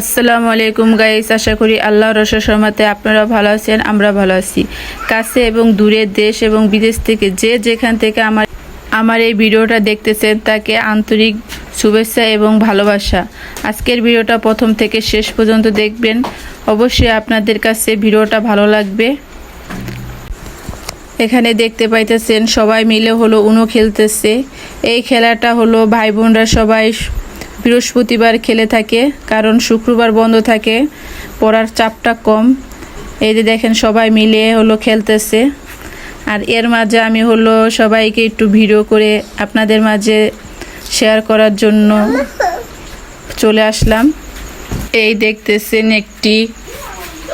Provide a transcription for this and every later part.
আসসালামু আলাইকুম গাইস, আশা করি আল্লাহ রসের সমাতে আপনারা ভালো আছেন, আমরা ভালো আছি। কাছে এবং দূরে দেশ এবং বিদেশ থেকে যে যেখান থেকে আমার আমার এই ভিডিওটা দেখতেছেন, তাকে আন্তরিক শুভেচ্ছা এবং ভালোবাসা। আজকের ভিডিওটা প্রথম থেকে শেষ পর্যন্ত দেখবেন। অবশ্যই আপনাদের কাছে ভিডিওটা ভালো লাগবে। এখানে দেখতে পাইতেছেন, সবাই মিলে হলো উনো খেলতেছে। এই খেলাটা হলো ভাই বোনরা সবাই বৃহস্পতিবার খেলে থাকে, কারণ শুক্রবার বন্ধ থাকে, পড়ার চাপটা কম। এই যে দেখেন সবাই মিলে হলো খেলতেছে। আর এর মাঝে আমি হলো সবাইকে একটু ভিডিও করে আপনাদের মাঝে শেয়ার করার জন্য চলে আসলাম। এই দেখতেছেন একটি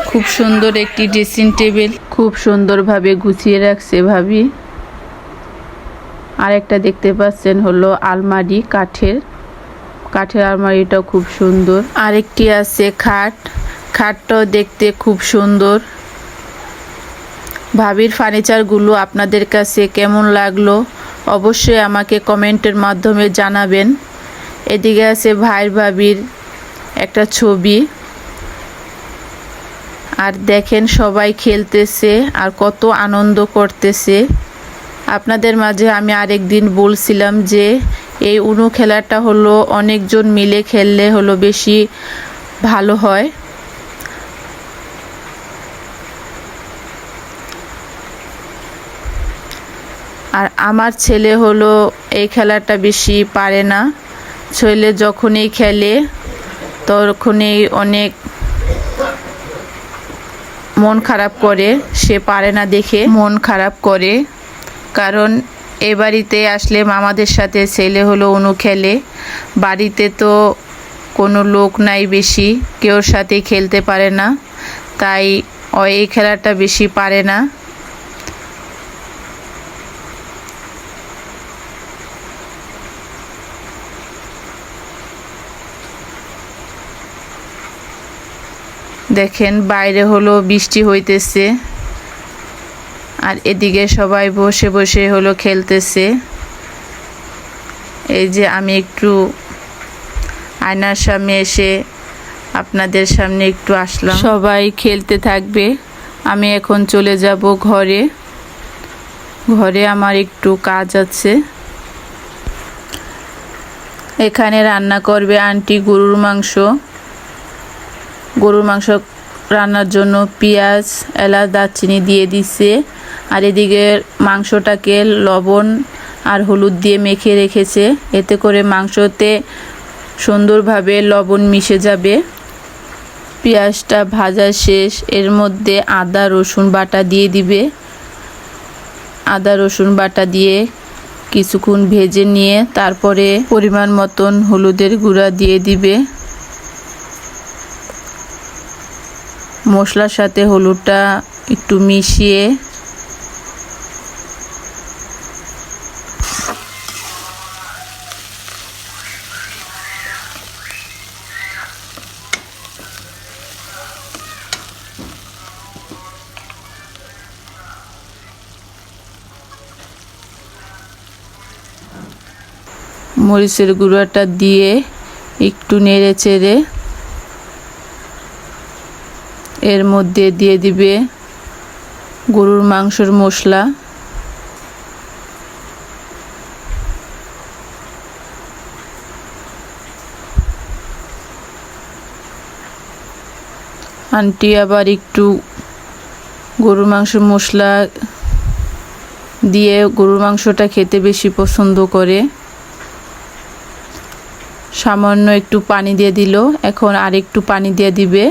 খুব সুন্দর একটি ড্রেসিং টেবিল। খুব সুন্দরভাবে গুছিয়ে রাখছে ভাবি। আরেকটা দেখতে পাচ্ছেন হলো আলমারি, কাঠের। কাঠের আলমারিটাও খুব সুন্দর। আরেকটি আছে খাট। খাটটাও দেখতে খুব সুন্দর। ভাবির ফার্নিচারগুলো আপনাদের কাছে কেমন লাগল অবশ্যই আমাকে কমেন্টের মাধ্যমে জানাবেন। এদিকে আছে ভাইয়ের ভাবির একটা ছবি। আর দেখেন সবাই খেলতেছে আর কত আনন্দ করতেছে। আপনাদের মাঝে আমি আরেক দিন বলছিলাম যে এই উনু খেলাটা হলো, অনেকজন মিলে খেললে হলো বেশি ভালো হয়। আর আমার ছেলে হলো, এই খেলাটা বেশি পারে না। ছেলে যখনই খেলে, তখনই অনেক মন খারাপ করে, সে পারে না দেখে। মন খারাপ করে, কারণ এ বাড়িতে আসলে মামাদের সাথে ছেলে হলো অনু খেলে। বাড়িতে তো কোনো লোক নাই বেশি, কেউর সাথে খেলতে পারে না, তাই ও এই খেলাটা বেশি পারে না। দেখেন, বাইরে হলো বৃষ্টি হইতেছে। আর এদিকে সবাই বসে বসে হলো খেলতেছে। এই যে আমি একটু আয়নার সামনে এসে আপনাদের সামনে একটু আসলাম। সবাই খেলতে থাকবে। আমি এখন চলে যাব ঘরে। ঘরে আমার একটু কাজ আছে। এখানে রান্না করবে আন্টি গরুর মাংস। গরুর মাংস রান্নার জন্য পেঁয়াজ, এলাচ, দারচিনি দিয়ে দিছে। আর এদিকে মাংসটাকে লবণ আর হলুদ দিয়ে মেখে রেখেছে। এতে করে মাংসতে সুন্দরভাবে লবণ মিশে যাবে। পেঁয়াজটা ভাজা শেষ। এর মধ্যে আদা, রসুন বাটা দিয়ে দিবে। আদা, রসুন বাটা দিয়ে কিছুক্ষণ ভেজে নিয়ে তারপরে পরিমাণ মতন হলুদের গুঁড়া দিয়ে দিবে। মশলার সাথে হলুদটা একটু মিশিয়ে মরিচের গুঁড়োটা দিয়ে একটু নেড়ে চেড়ে এর মধ্যে দিয়ে দিবে গরুর মাংসর মশলা। আন্টি আবার একটু গরুর মাংসের মশলা দিয়ে গরুর মাংসটা খেতে বেশি পছন্দ করে। সামান্য একটু পানি দিয়ে দিল, এখন আর একটু পানি দিয়ে দিবে।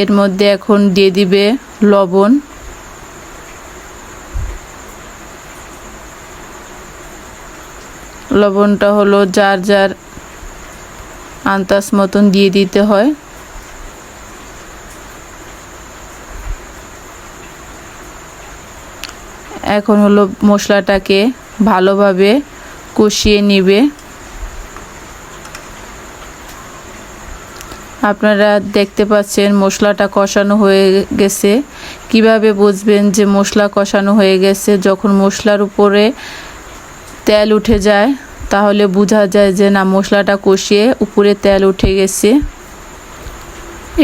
এর মধ্যে এখন দিয়ে দিবে লবণ। লবণটা হলো যার যার আন্তাজ মতন দিয়ে দিতে হয়। এখন হলো মশলাটাকে ভালোভাবে কষিয়ে নিবে। আপনারা দেখতে পাচ্ছেন মশলাটা কষানো হয়ে গেছে। কীভাবে বুঝবেন যে মশলা কষানো হয়ে গেছে? যখন মশলার উপরে তেল উঠে যায়, তাহলে বোঝা যায় যে না, মশলাটা কষিয়ে উপরে তেল উঠে গেছে।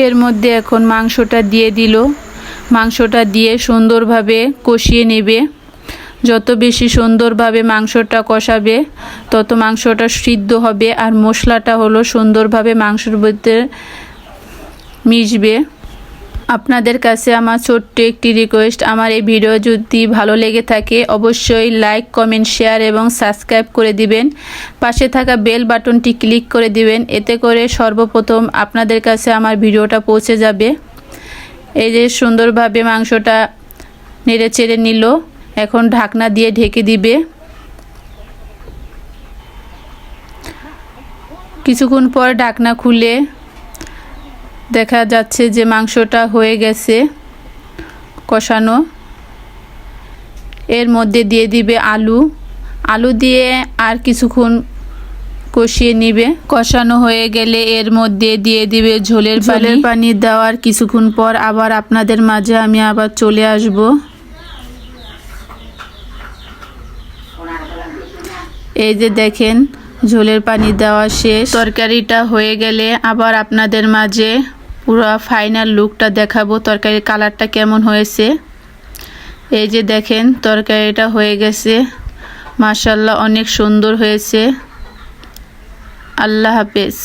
এর মধ্যে এখন মাংসটা দিয়ে দিল। মাংসটা দিয়ে সুন্দরভাবে কষিয়ে নেবে। যত বেশি সুন্দরভাবে মাংসটা কষাবে, তত মাংসটা সিদ্ধ হবে আর মশলাটা হলো সুন্দরভাবে মাংসের মধ্যে মিশবে। আপনাদের কাছে আমার ছোট্ট একটি রিকোয়েস্ট আমার এই ভিডিও যদি ভালো লেগে থাকে, অবশ্যই লাইক কমেন্ট শেয়ার এবং সাবস্ক্রাইব করে দিবেন। পাশে থাকা বেল বাটনটি ক্লিক করে দিবেন, এতে করে সর্বপ্রথম আপনাদের কাছে আমার ভিডিওটা পৌঁছে যাবে। এই যে সুন্দরভাবে মাংসটা নেড়ে চেড়ে নিল। এখন ঢাকনা দিয়ে ঢেকে দিবে। কিছুক্ষণ পর ঢাকনা খুলে দেখা যাচ্ছে যে মাংসটা হয়ে গেছে কষানো। এর মধ্যে দিয়ে দিবে আলু। আলু দিয়ে আর কিছুক্ষণ কষিয়ে নিবে। কষানো হয়ে গেলে এর মধ্যে দিয়ে দিবে ঝোলের ঝোলের পানি। দেওয়ার কিছুক্ষণ পর আবার আপনাদের মাঝে আমি আবার চলে আসব। এই যে দেখেন, ঝোলের পানি দেওয়া শেষ। তরকারিটা হয়ে গেলে আবার আপনাদের মাঝে পুরো ফাইনাল লুকটা দেখাবো, তরকারির কালারটা কেমন হয়েছে। এই যে দেখেন, তরকারিটা হয়ে গেছে। মাসাল্লাহ অনেক সুন্দর হয়েছে। আল্লাহ হাফেজ।